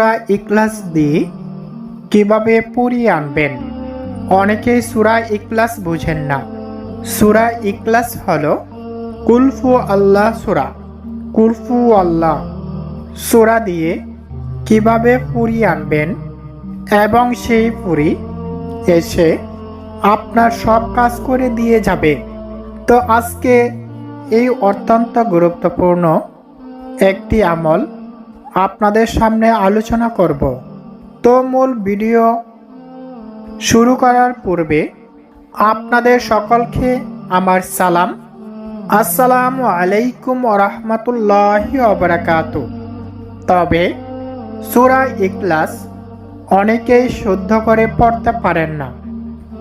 সুরা ইকলাস দিয়ে কীভাবে পড়িয়ে আনবেন? অনেকেই সুরা ইকলাস বুঝেন না। সুরা ইকলাস হল কুলফু আল্লাহ সুরা, কুলফু আল্লাহ সুরা দিয়ে কীভাবে পুরি আনবেন এবং সেই পুরি এসে আপনার সব কাজ করে দিয়ে যাবে। তো আজকে এই অত্যন্ত গুরুত্বপূর্ণ একটি আমল আপনাদের সামনে আলোচনা করব। তো মূল ভিডিও শুরু করার পূর্বে আপনাদের সকলকে আমার সালাম। আসসালামু আলাইকুম রহমতুল্লাহি অবরাকাত তবে সুরা ইকলাস অনেকেই শুদ্ধ করে পড়তে পারেন না।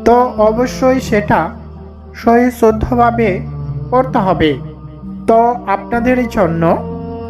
তো অবশ্যই সেটা সহি শুদ্ধভাবে পড়তে হবে। তো আপনাদের জন্য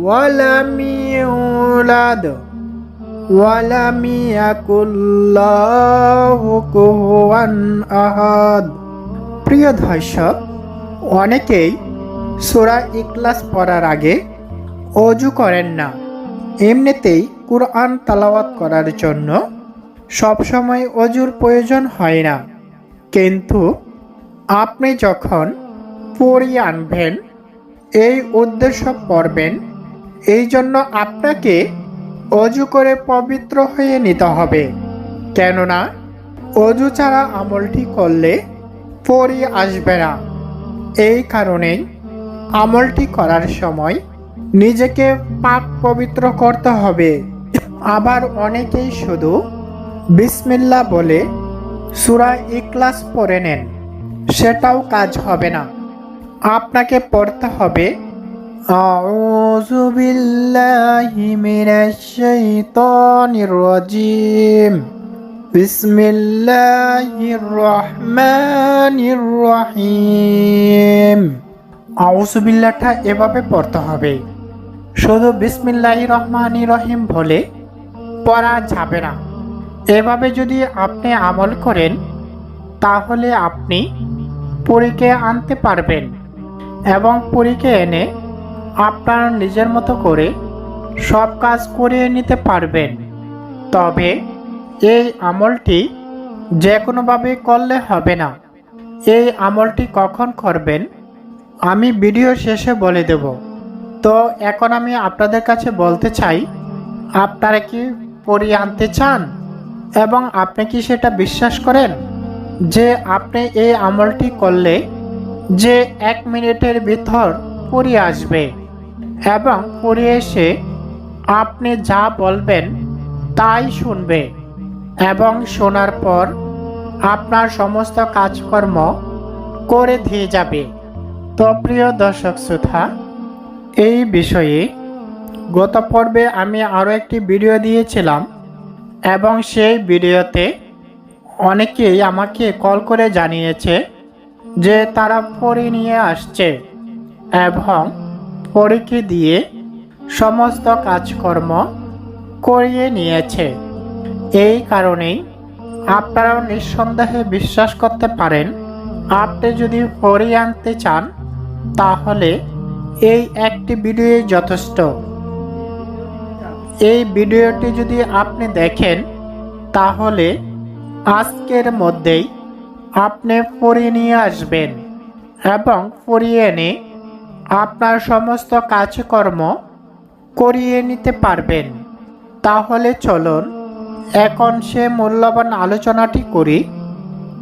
ولم يولد ولم يكن له كفوا أحد প্রিয় দর্শক অনেকেই সূরা ইখলাস পড়ার আগে অজু করেন না এমনিতেই কুরআন তালাওয়াত করার জন্য সবসময় অজুর প্রয়োজন হয় না কিন্তু আপনি যখন পড়িয়ে আনবেন এই উদ্দেশ্য পড়বেন এই জন্য আপনাকে অজু করে পবিত্র হয়ে নিতে হবে। কেননা, অজু ছাড়া আমলটি করলে পরি আসবে না। এই কারণেই আমলটি করার সময় নিজেকে পাক পবিত্র করতে হবে। আবার অনেকেই শুধু বিসমিল্লা বলে সুরা ইকলাস পড়ে নেন, সেটাও কাজ হবে না। আপনাকে পড়তে হবে أعوذ بالله من الشيطان الرجيم بسم الله الرحمن الرحيم আউযু বিল্লাহটা এভাবে পড়তে হবে শুধু বিসমিল্লাহ রহমান রহিম বলে পড়া যাবে না এভাবে যদি আপনি আমল করেন তাহলে আপনি পরীকে আনতে পারবেন এবং পরীকে এনে আপনার নিজের মতো করে সব কাজ করিয়ে নিতে পারবেন। তবে এই আমলটি যে কোনোভাবে করলে হবে না। এই আমলটি কখন করবেন, আমি ভিডিও শেষে বলে দেব। তো এখন আমি আপনাদের কাছে বলতে চাই, আপনারা কি পরিয়ে আনতে চান এবং আপনি কি সেটা বিশ্বাস করেন যে আপনি এই আমলটি করলে যে এক মিনিটের ভিতর পড়ে আসবে? এবং পড়ে এসে আপনি যা বলবেন তাই শুনবে এবং শোনার পর আপনার সমস্ত কাজকর্ম করে দিয়ে যাবে। তো প্রিয় দর্শক শ্রোতা, এই বিষয়ে গত পর্বে আমি আরও একটি ভিডিও দিয়েছিলাম এবং সেই ভিডিওতে অনেকেই আমাকে কল করে জানিয়েছে যে তারা পরী নিয়ে আসছে এবং পরীকে দিয়ে সমস্ত কাজকর্ম করিয়ে নিয়েছে। এই কারণেই আপনারাও নিঃসন্দেহে বিশ্বাস করতে পারেন, আপনি যদি পরী আনতে চান, তাহলে এই একটি ভিডিও যথেষ্ট। এই ভিডিওটি যদি আপনি দেখেন, তাহলে আজকের মধ্যেই আপনি পরিয়ে নিয়ে আসবেন এবং পরিয়ে এনে আপনার সমস্ত কাজকর্ম করিয়ে নিতে পারবেন। তাহলে চলুন, এখন সে মূল্যবান আলোচনাটি করি।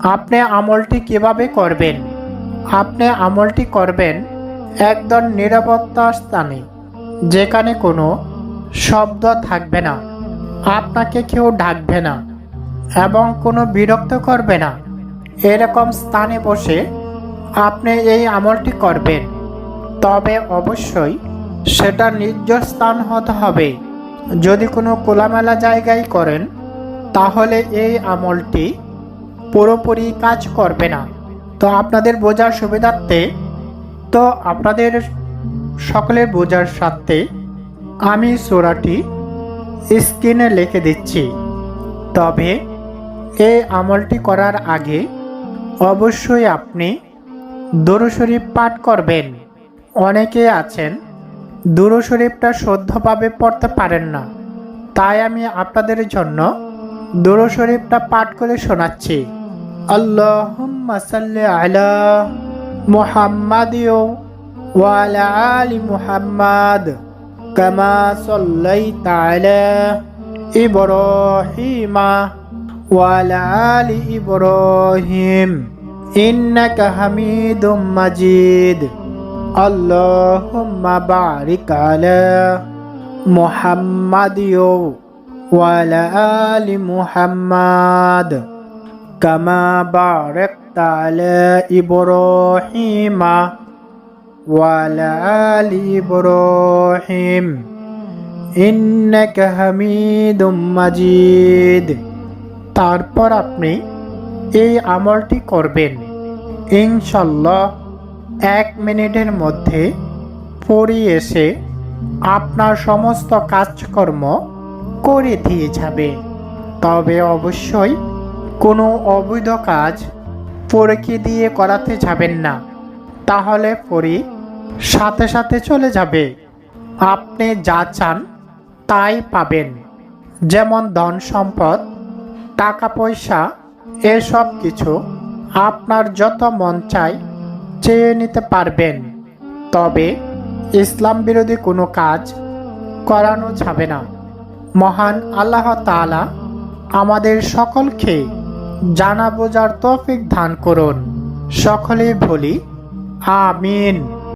আপনি আমলটি কীভাবে করবেন? আপনি আমলটি করবেন একদম নিরাপত্তা স্থানে, যেখানে কোনো শব্দ থাকবে না, আপনাকে কেউ ডাকবে না এবং কোনো বিরক্ত করবে না। এরকম স্থানে বসে আপনি এই আমলটি করবেন। তবে অবশ্যই সেটা নির্জ স্থান হতে হবে। যদি কোনো খোলামেলা জায়গায় করেন, তাহলে এই আমলটি পুরোপুরি কাজ করবে না। তো আপনাদের বোঝার সুবিধার্থে, তো আপনাদের সকলের বোঝার স্বার্থে আমি সোরাটি স্ক্রিনে লিখে দিচ্ছি। তবে এই আমলটি করার আগে অবশ্যই আপনি দুরু শরীফ পাঠ করবেন। অনেকে আছেন, দুরু শরীফটা শুদ্ধভাবে পড়তে পারেন না। তাই আমি আপনাদের জন্য দুরু শরীফটা পাঠ করে শোনাচ্ছি। আল্লাহুম্মা ওয়ালা মুহাম্মাদ কামা ওয়ালা আলি ইব্রাহিম। ইন্নাকা হামিদুম মাজিদ। আল্লাহুম্মা বারিক আলা মুহাম্মাদ ওয়ালা আলি মুহাম্মাদ كما باركت على إبراهيم وعلى آل إبراهيم إنك حميد مجيد তারপর আপনি এই আমলটি করবেন ইনশাল্লাহ এক মিনিটের মধ্যে পড়ি এসে আপনার সমস্ত কাজকর্ম করে দিয়ে যাবে। তবে অবশ্যই কোনো অবৈধ কাজ পরীকে দিয়ে করাতে যাবেন না। তাহলে পরি সাথে সাথে চলে যাবে। আপনি যা চান তাই পাবেন। যেমন ধন সম্পদ, টাকা পয়সা, এসব কিছু আপনার যত মন চায় চেয়ে নিতে পারবেন। তবে ইসলাম বিরোধী কোনো কাজ করানো যাবে না। মহান আল্লাহ তালা আমাদের সকলকে জানা বোঝার তৌফিক দান করুন। সকলেই বলি, আমিন।